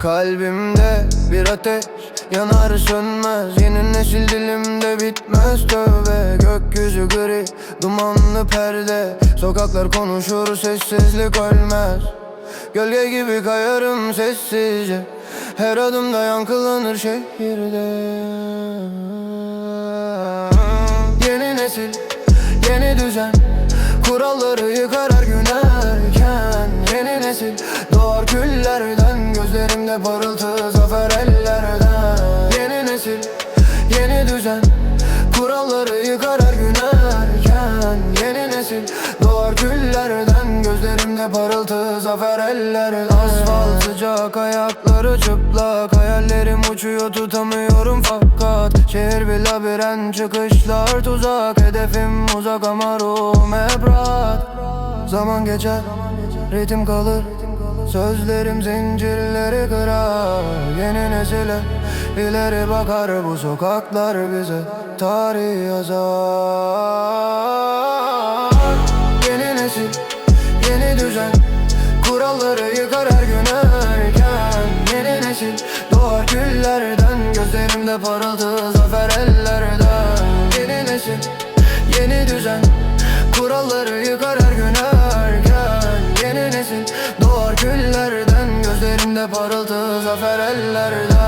Kalbimde bir ateş yanar sönmez. Yeni nesil dilimde bitmez. Tövbe Gökyüzü gri dumanlı perde. Sokaklar konuşur sessizlik ölmez. Gölge gibi kayarım sessizce. Her adımda yankılanır şehirde. Yeni nesil, yeni düzen. Kuralları yıkar her gün Gözlerimde parıltı zafer ellerden. Yeni nesil, yeni düzen Kuralları yıkar her gün erken. Yeni nesil doğar küllerden Gözlerimde parıltı zafer ellerden. Asfalt sıcak ayakları çıplak Hayallerim uçuyor tutamıyorum fakat. Şehir bir labirent çıkışlar tuzak Hedefim uzak ama ruhum hep rahat Zaman geçer ritim kalır Sözlerim zincirleri kırar Yeni nesile ileri bakar Bu sokaklar bize tarih yazar. Yeni nesil, yeni düzen Kuralları yıkar her gün erken. Yeni nesil doğar küllerden Gözlerimde parıltı zafer ellerden. Yeni nesil, yeni düzen Kuralları yıkar her gün erken Gözlerimde parıltı zafer ellerden